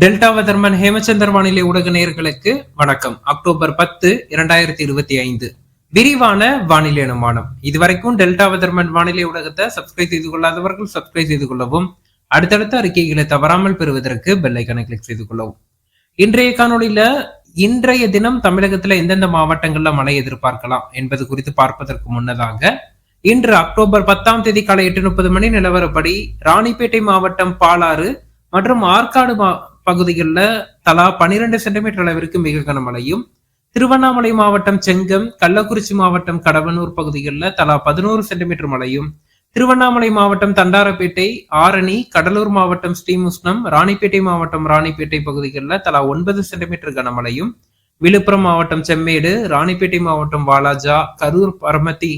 Delta weatherman Hemachandar வானிலை ஊடக வணக்கம். அக்டோபர் பத்து இரண்டாயிரத்தி இருபத்தி ஐந்து. விரிவான வானிலை அனுமானம். இதுவரைக்கும் டெல்டா வதர்மன் வானிலை ஊடகத்தை சப்ஸ்கிரைப் செய்து கொள்ளாதவர்கள் சப்ஸ்கிரைப் செய்து கொள்ளவும் அடுத்தடுத்த அறிக்கைகளை தவறாமல் பெறுவதற்கு பெல்லைக்கனை கிளிக் செய்து கொள்ளவும். இன்றைய காணொளியில இன்றைய தினம் தமிழகத்துல எந்தெந்த மாவட்டங்கள்ல மழை எதிர்பார்க்கலாம் என்பது குறித்து பார்ப்பதற்கு முன்னதாக இன்று அக்டோபர் பத்தாம் தேதி காலை எட்டு முப்பது மணி நிலவரப்படி ராணிப்பேட்டை மாவட்டம் பாலாறு மற்றும் ஆற்காடு பகுதிகளில் தலா பனிரெண்டு சென்டிமீட்டர் அளவிற்கு மிக கனமழையும் திருவண்ணாமலை மாவட்டம் செங்கம் கள்ளக்குறிச்சி மாவட்டம் கடவனூர் பகுதிகளில் தலா பதினோரு சென்டிமீட்டர் மழையும் திருவண்ணாமலை மாவட்டம் தண்டாரப்பேட்டை ஆரணி கடலூர் மாவட்டம் ஸ்ரீமுஷ்ணம் ராணிப்பேட்டை மாவட்டம் ராணிப்பேட்டை பகுதிகளில் தலா ஒன்பது சென்டிமீட்டர் கனமழையும் விழுப்புரம் மாவட்டம் செம்மேடு ராணிப்பேட்டை மாவட்டம் வாலாஜா கரூர் பரமத்தி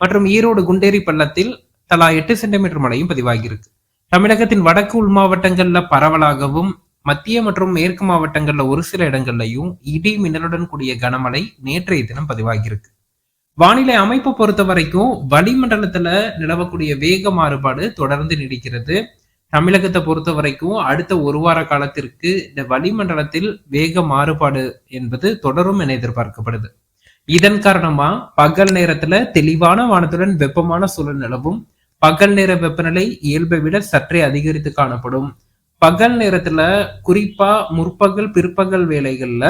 மற்றும் ஈரோடு குண்டேரி பள்ளத்தில் தலா எட்டு சென்டிமீட்டர் மழையும் பதிவாகியிருக்கு. தமிழகத்தின் வடக்கு உள் மாவட்டங்கள்ல பரவலாகவும் மத்திய மற்றும் மேற்கு மாவட்டங்கள்ல ஒரு சில இடங்கள்லயும் இடி மின்னலுடன் கூடிய கனமழை நேற்றைய தினம் பதிவாகியிருக்கு. வானிலை அமைப்பு பொறுத்த வரைக்கும் வளிமண்டலத்துல நிலவக்கூடிய வேக மாறுபாடு தொடர்ந்து நீடிக்கிறது. தமிழகத்தை பொறுத்த வரைக்கும் அடுத்த ஒரு வார காலத்திற்கு இந்த வளிமண்டலத்தில் வேக மாறுபாடு என்பது தொடரும் என எதிர்பார்க்கப்படுது. இதன் காரணமா பகல் நேரத்துல தெளிவான வானத்துடன் வெப்பமான சூழல் நிலவும். பகல் நேர வெப்பநிலை இயல்பை விட சற்றே அதிகரித்து காணப்படும். பகல் நேரத்துல குறிப்பா முற்பகல் பிற்பகல் வேலைகள்ல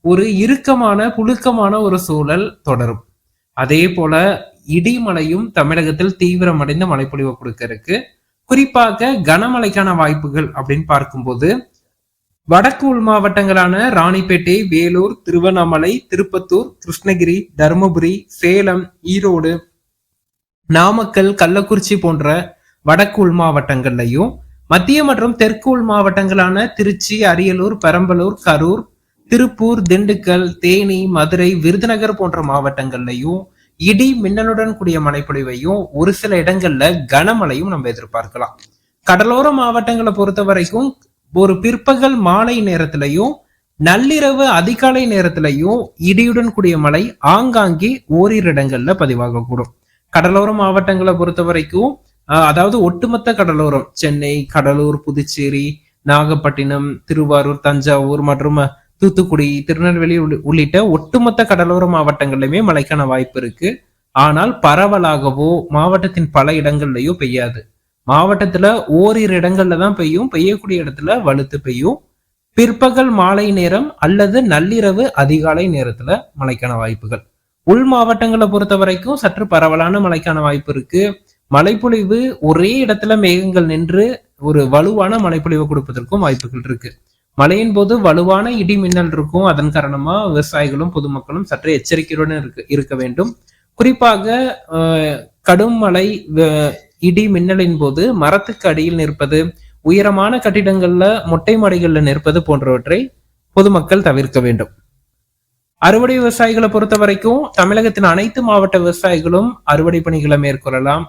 ஒரு இறுக்கமான புழுக்கமான ஒரு சூழல் தொடரும். அதே போல இடிமலையும் தமிழகத்தில் தீவிரமடைந்த மழைப்பொழிவை கொடுக்க இருக்கு குறிப்பாக கனமழைக்கான வாய்ப்புகள் அப்படின்னு பார்க்கும்போது வடக்கு உள் மாவட்டங்களான ராணிப்பேட்டை வேலூர் திருவண்ணாமலை திருப்பத்தூர் கிருஷ்ணகிரி தருமபுரி சேலம் ஈரோடு நாமக்கல் கள்ளக்குறிச்சி போன்ற வடக்கு உள் மாவட்டங்கள்லையும் மத்திய மற்றும் தெற்கு உள் மாவட்டங்களான திருச்சி அரியலூர் பெரம்பலூர் கரூர் திருப்பூர் திண்டுக்கல் தேனி மதுரை விருதுநகர் போன்ற மாவட்டங்கள்லையும் இடி மின்னலுடன் கூடிய மழைப்பொழிவையும் ஒரு சில இடங்கள்ல கனமழையும் நம்ம எதிர்பார்க்கலாம். கடலோர மாவட்டங்களை பொறுத்த வரைக்கும் ஒரு பிற்பகல் மாலை நேரத்திலையும் நள்ளிரவு அதிகாலை நேரத்திலையும் இடியுடன் கூடிய மழை ஆங்காங்கே ஓரிரு இடங்கள்ல பதிவாகக்கூடும். கடலோர மாவட்டங்களை பொறுத்த வரைக்கும் அதாவது ஒட்டுமொத்த கடலோரம் சென்னை கடலூர் புதுச்சேரி நாகப்பட்டினம் திருவாரூர் தஞ்சாவூர் மற்றும் தூத்துக்குடி திருநெல்வேலி உள்ளிட்ட ஒட்டுமொத்த கடலோர மாவட்டங்களிலுமே மழைக்கான வாய்ப்பு இருக்கு. ஆனால் பரவலாகவோ மாவட்டத்தின் பல இடங்கள்லயோ பெய்யாது. மாவட்டத்துல ஓரிரு இடங்கள்ல தான் பெய்யும் பெய்யக்கூடிய இடத்துல வலுத்து பெய்யும். பிற்பகல் மாலை நேரம் அல்லது நள்ளிரவு அதிகாலை நேரத்துல மழைக்கான வாய்ப்புகள். உள் மாவட்டங்களை பொறுத்த வரைக்கும் சற்று பரவலான மழைக்கான வாய்ப்பு இருக்கு. மழைப்பொழிவு ஒரே இடத்துல மேகங்கள் நின்று ஒரு வலுவான மழைப்பொழிவு கொடுப்பதற்கும் வாய்ப்புகள் இருக்கு. மழையின் போது வலுவான இடி மின்னல் இருக்கும். அதன் காரணமா விவசாயிகளும் பொதுமக்களும் சற்று எச்சரிக்கையுடன் இருக்கு இருக்க வேண்டும். குறிப்பாக கடும் மழை இடி மின்னலின் போது மரத்துக்கு அடியில் நிற்பது உயரமான கட்டிடங்கள்ல மொட்டை மாடிகள்ல நிற்பது போன்றவற்றை பொதுமக்கள் தவிர்க்க வேண்டும். அறுவடை விவசாயிகளை பொறுத்த வரைக்கும் தமிழகத்தின் அனைத்து மாவட்ட விவசாயிகளும் அறுவடை பணிகளை மேற்கொள்ளலாம்.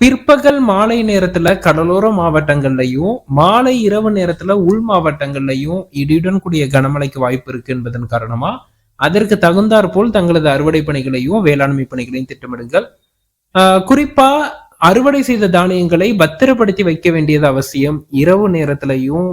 பிற்பகல் மாலை நேரத்துல கடலோர மாவட்டங்கள்லயும் மாலை இரவு நேரத்துல உள் மாவட்டங்கள்லயும் இடியுடன் கூடிய கனமழைக்கு வாய்ப்பு இருக்கு என்பதன் காரணமா அதற்கு தகுந்தாற் போல் தங்களது அறுவடை பணிகளையும் வேளாண்மை பணிகளையும் திட்டமிடுங்கள். ஆஹ் குறிப்பா அறுவடை செய்த தானியங்களை பத்திரப்படுத்தி வைக்க வேண்டியது அவசியம். இரவு நேரத்திலையும்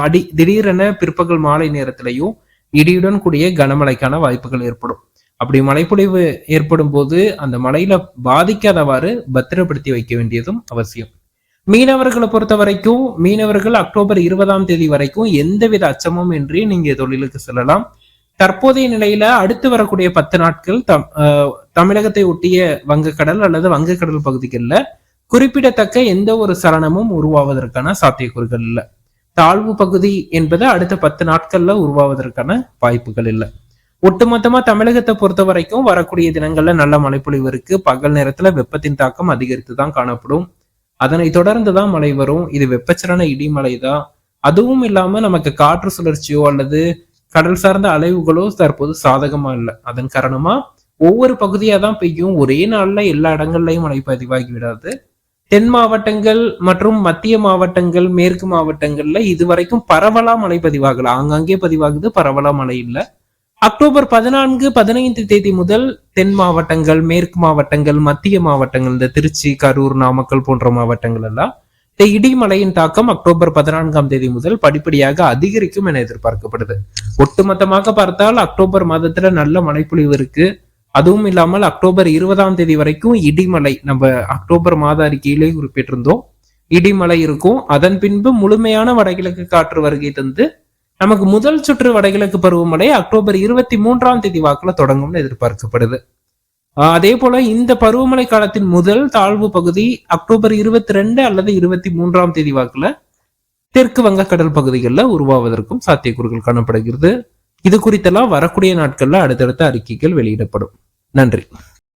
அடி திடீரென பிற்பகல் மாலை நேரத்திலையும் இடியுடன் கூடிய கனமழைக்கான வாய்ப்புகள் ஏற்படும். அப்படி மழைப்பொழிவு ஏற்படும் போது அந்த மழையில பாதிக்காதவாறு பத்திரப்படுத்தி வைக்க வேண்டியதும் அவசியம். மீனவர்களை பொறுத்த வரைக்கும் மீனவர்கள் அக்டோபர் இருபதாம் தேதி வரைக்கும் எந்தவித அச்சமும் இன்றி நீங்க தொழிலுக்கு செல்லலாம். தற்போதைய நிலையில அடுத்து வரக்கூடிய பத்து நாட்கள் தம் ஆஹ் தமிழகத்தை ஒட்டிய வங்கக்கடல் அல்லது வங்கக்கடல் பகுதிகளில் குறிப்பிடத்தக்க எந்த ஒரு சலனமும் உருவாவதற்கான சாத்தியக்கூறுகள் இல்லை. தாழ்வு பகுதி என்பது அடுத்த பத்து நாட்கள்ல உருவாவதற்கான வாய்ப்புகள் இல்லை. ஒட்டுமொத்தமா தமிழகத்தை பொறுத்த வரைக்கும் வரக்கூடிய தினங்கள்ல நல்ல மழைப்பொழிவு இருக்கு. பகல் நேரத்துல வெப்பத்தின் தாக்கம் அதிகரித்து தான் காணப்படும். அதனை தொடர்ந்து தான் மழை வரும். இது வெப்பச்சலன இடிமலை தான் அதுவும் இல்லாம நமக்கு காற்று சுழற்சியோ அல்லது கடல் சார்ந்த அலைவுகளோ தற்போது சாதகமா இல்லை. அதன் காரணமா ஒவ்வொரு பகுதியா தான் பெய்யும். ஒரே நாள்ல எல்லா இடங்கள்லயும் மழை பதிவாகி விடாது. தென் மாவட்டங்கள் மற்றும் மத்திய மாவட்டங்கள் மேற்கு மாவட்டங்கள்ல இதுவரைக்கும் பரவலா மழை பதிவாகல. ஆங்காங்கே பதிவாகுது பரவலா மழை இல்லை. அக்டோபர் பதினான்கு பதினைந்து தேதி முதல் தென் மாவட்டங்கள் மேற்கு மாவட்டங்கள் மத்திய மாவட்டங்கள் இந்த திருச்சி கரூர் நாமக்கல் போன்ற மாவட்டங்கள் எல்லாம் இந்த இடிமலையின் தாக்கம் அக்டோபர் பதினான்காம் தேதி முதல் படிப்படியாக அதிகரிக்கும் என எதிர்பார்க்கப்படுது. ஒட்டுமொத்தமாக பார்த்தால் அக்டோபர் மாதத்துல நல்ல மழைப்பொழிவு இருக்கு. அதுவும் இல்லாமல் அக்டோபர் இருபதாம் தேதி வரைக்கும் இடிமலை நம்ம அக்டோபர் மாத அறிக்கையிலே குறிப்பிட்டிருந்தோம். இடிமலை இருக்கும். அதன் பின்பு முழுமையான வடகிழக்கு காற்று வருகை தந்து நமக்கு முதல் சுற்று வடகிழக்கு பருவமழை அக்டோபர் இருபத்தி மூன்றாம் தேதி வாக்குல தொடங்கும்னு எதிர்பார்க்கப்படுது. அதே போல இந்த பருவமழை காலத்தின் முதல் தாழ்வு பகுதி அக்டோபர் இருபத்தி ரெண்டு அல்லது இருபத்தி மூன்றாம் தேதி வாக்குல தெற்கு வங்கக்கடல் பகுதிகளில் உருவாவதற்கும் சாத்தியக்கூறுகள் காணப்படுகிறது. இது குறித்தெல்லாம் வரக்கூடிய நாட்கள்ல அடுத்தடுத்த அறிக்கைகள் வெளியிடப்படும். நன்றி.